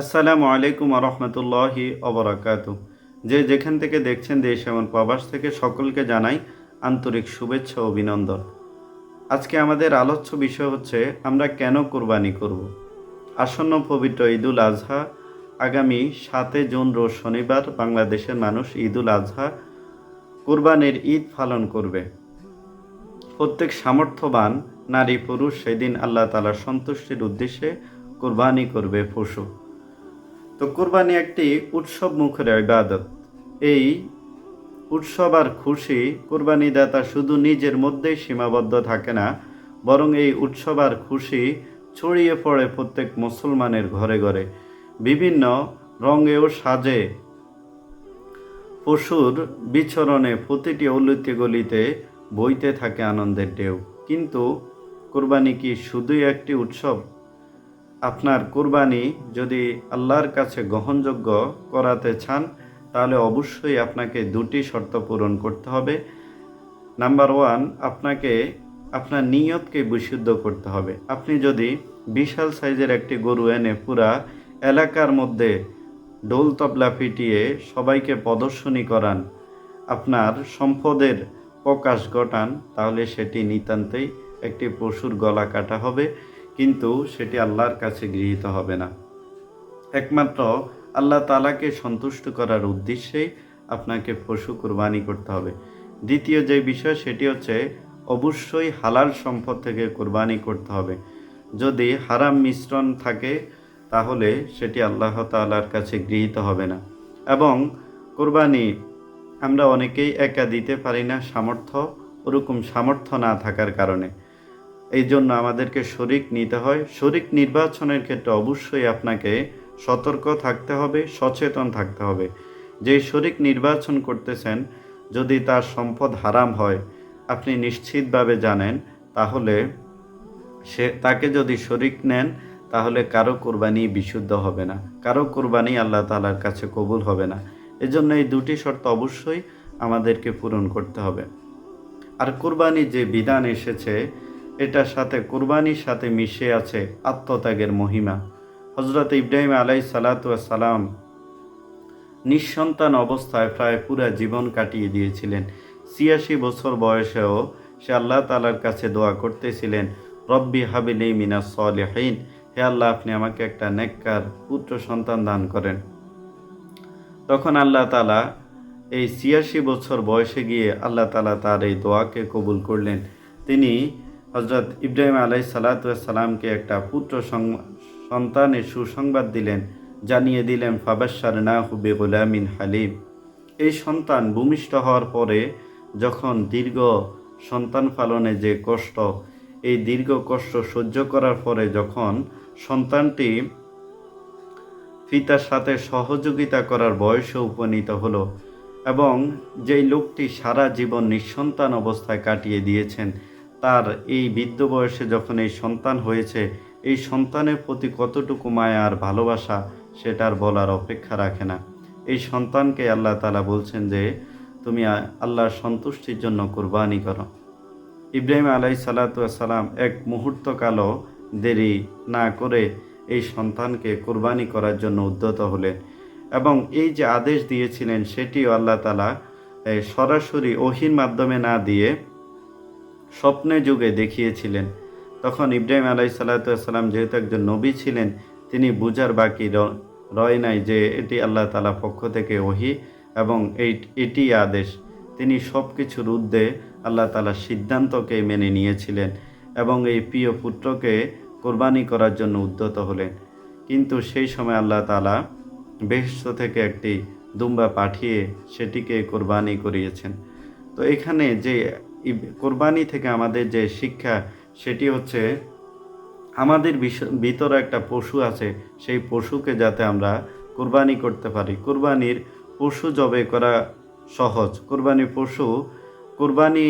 আসসালামু আলাইকুম রহমতুল্লাহি অবরাকাত। যে যেখান থেকে দেখছেন দেশ এবং প্রবাস থেকে সকলকে জানাই আন্তরিক শুভেচ্ছা অভিনন্দন। আজকে আমাদের আলোচ্য বিষয় হচ্ছে, আমরা কেন কোরবানি করব? আসন্ন পবিত্র ঈদুল আজহা, আগামী সাতে জুন রোজ শনিবার বাংলাদেশের মানুষ ঈদুল আজহা কোরবানির ঈদ পালন করবে। প্রত্যেক সামর্থ্যবান নারী পুরুষ সেদিন আল্লাহ তালার সন্তুষ্টির উদ্দেশ্যে কোরবানি করবে পশু। তো কোরবানি একটি উৎসব মুখের ইবাদত। এই উৎসব আর খুশি কোরবানি দাতা শুধু নিজের মধ্যেই সীমাবদ্ধ থাকে না, বরং এই উৎসব আর খুশি ছড়িয়ে পড়ে প্রত্যেক মুসলমানের ঘরে ঘরে। বিভিন্ন রঙেও সাজে। পশুর বিচরণে প্রতিটি অলিতে গলিতে বইতে থাকে আনন্দের ঢেউ। কিন্তু কোরবানি কি শুধুই একটি উৎসব? আপনার কোরবানি যদি আল্লাহর কাছে গ্রহণযোগ্য করাতে চান, তাহলে অবশ্যই আপনাকে দুটি শর্ত পূরণ করতে হবে। নাম্বার ওয়ান, আপনাকে আপনার নিয়তকে বিশুদ্ধ করতে হবে। আপনি যদি বিশাল সাইজের একটি গরু এনে পুরা এলাকার মধ্যে ডোল তবলা পিটিয়ে সবাইকে প্রদর্শনী করান, আপনার সম্পদের প্রকাশ ঘটান, তাহলে সেটি নিতান্তই একটি পশুর গলা কাটা হবে। কিন্তু সেটি আল্লাহর কাছে গৃহীত হবে না। একমাত্র আল্লাহ তালাকে সন্তুষ্ট করার উদ্দেশ্যেই আপনাকে পশু কোরবানি করতে হবে। দ্বিতীয় যে বিষয়, সেটি হচ্ছে অবশ্যই হালাল সম্পদ থেকে কোরবানি করতে হবে। যদি হারাম মিশ্রণ থাকে, তাহলে সেটি আল্লাহ তালার কাছে গৃহীত হবে না। এবং কোরবানি আমরা অনেকেই একা দিতে পারি না, সামর্থ্য, ওরকম সামর্থ্য না থাকার কারণে। এই জন্য আমাদেরকে শরিক নিতে হয়। শরিক নির্বাচনের ক্ষেত্রে অবশ্যই আপনাকে সতর্ক থাকতে হবে, সচেতন থাকতে হবে। যে শরিক নির্বাচন করতেছেন, যদি তার সম্পদ হারাম হয়, আপনি নিশ্চিতভাবে জানেন, তাহলে সে, তাকে যদি শরিক নেন, তাহলে কারও কোরবানি বিশুদ্ধ হবে না। কারও কোরবানি আল্লাহ তালার কাছে কবুল হবে না। এজন্য এই দুটি শর্ত অবশ্যই আমাদেরকে পূরণ করতে হবে। আর কোরবানি যে বিধান এসেছে এটার সাথে কোরবানির সাথে মিশে আছে আত্মত্যাগের মহিমা। হজরত ইব্রাহিম আলাই সালাম নিঃসন্তান অবস্থায় প্রায় পুরা জীবন কাটিয়ে দিয়েছিলেন। ছিয়াশি বছর বয়সেও সে আল্লাহ তালার কাছে দোয়া করতেছিলেন, রব্বি হাবিলি মিনা সলেহীন। হে আল্লাহ, আপনি আমাকে একটা নেককার পুত্র সন্তান দান করেন। তখন আল্লাহ তালা এই ছিয়াশি বছর বয়সে গিয়ে আল্লাহ তালা তার এই দোয়াকে কবুল করলেন। তিনি হজরত ইব্রাহিম আলাই সালাতামকে একটা পুত্র সন্তানের সুসংবাদ দিলেন, জানিয়ে দিলেন ফাবাসার না হুবে গোলামিন হালিম। এই সন্তান ভূমিষ্ঠ হওয়ার পরে যখন দীর্ঘ সন্তান পালনে যে কষ্ট, এই দীর্ঘ কষ্ট সহ্য করার পরে যখন সন্তানটি পিতার সাথে সহযোগিতা করার বয়সে উপনীত হলো এবং যেই লোকটি সারা জীবন নিঃসন্তান অবস্থায় কাটিয়ে দিয়েছেন তার এই বৃদ্ধ বয়সে যখন এই সন্তান হয়েছে, এই সন্তানের প্রতি কতটুকু মায়া আর ভালোবাসা সেটার বলার অপেক্ষা রাখে না। এই সন্তানকে আল্লাহ তালা বলছেন যে, তুমি আল্লাহর সন্তুষ্টির জন্য কোরবানি করো। ইব্রাহিম আলাই সালাতাম এক মুহূর্ত কালও দেরি না করে এই সন্তানকে কোরবানি করার জন্য উদ্যত হলেন এবং এই যে আদেশ দিয়েছিলেন, সেটিও আল্লাহ তালা সরাসরি ওহির মাধ্যমে না দিয়ে স্বপ্নে যুগে দেখিয়েছিলেন। তখন ইব্রাহিম আলাই সাল্লাতাম যেহেতু একজন নবী ছিলেন, তিনি বুঝার বাকি রয় নাই যে এটি আল্লাহ তালা পক্ষ থেকে ওহি এবং এই, এটি আদেশ। তিনি সব কিছুর ঊর্ধ্বে আল্লাহ তালা সিদ্ধান্তকে মেনে নিয়েছিলেন এবং এই প্রিয় পুত্রকে কোরবানি করার জন্য উদ্যত হলেন। কিন্তু সেই সময় আল্লাহ তালা বেহস্ত থেকে একটি দুম্বা পাঠিয়ে সেটিকে কোরবানি করিয়েছেন। তো এখানে যে কোরবানি থেকে আমাদের যে শিক্ষা, সেটি হচ্ছে আমাদের ভিতরে একটা পশু আছে, সেই পশুকে যাতে আমরা কোরবানি করতে পারি। কোরবানির পশু জবে করা সহজ। কোরবানির পশু, কোরবানি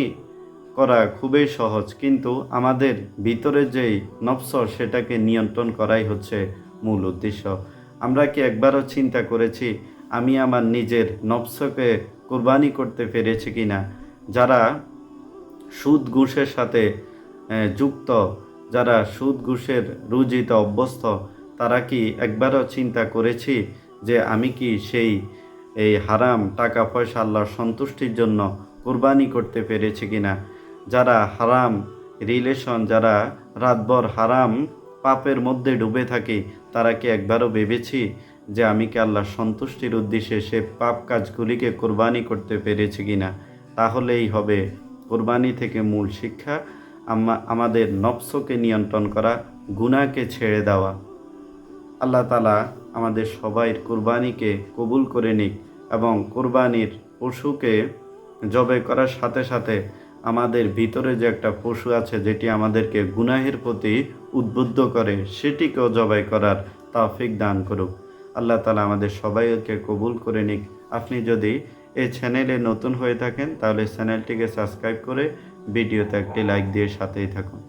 করা খুবই সহজ, কিন্তু আমাদের ভিতরে যেই নফস, সেটাকে নিয়ন্ত্রণ করাই হচ্ছে মূল উদ্দেশ্য। আমরা কি একবারও চিন্তা করেছি, আমি আমার নিজের নফসকে কোরবানি করতে পেরেছি কি না যারা সুদ ঘুষের সাথে যুক্ত। যারা সুদ ঘুষের রুজিতে অভ্যস্ত, তারা কি একবারও চিন্তা করেছি যে আমি কি সেই, এই হারাম টাকা পয়সা আল্লাহর সন্তুষ্টির জন্য কোরবানি করতে পেরেছি কিনা? যারা হারাম রিলেশন যারা রাতভর হারাম পাপের মধ্যে ডুবে থাকি, তারা কি একবারও ভেবেছি যে আমি কি আল্লাহর সন্তুষ্টির উদ্দেশ্যে সে পাপ কাজগুলিকে কোরবানি করতে পেরেছি কিনা? তাহলেই হবে। কোরবানি থেকে মূল শিক্ষা আমাদের নফসকে নিয়ন্ত্রণ করা, গুনাহকে ছেড়ে দেওয়া। আল্লাহ তালা আমাদের সবাইয়ের কোরবানিকে কবুল করে নিক এবং কোরবানির পশুকে জবে করার সাথে সাথে আমাদের ভিতরে যে একটা পশু আছে যেটি আমাদেরকে গুনাহের প্রতি উদ্বুদ্ধ করে, সেটিকেও জবাই করার তাফিক দান করুক। আল্লাহ তালা আমাদের সবাইকে কবুল করে নিক। আপনি যদি এই চ্যানেলে নতুন হয়ে থাকেন, তাহলে চ্যানেলটিকে সাবস্ক্রাইব করে ভিডিওতে একটি লাইক দিয়ে সাথেই থাকুন।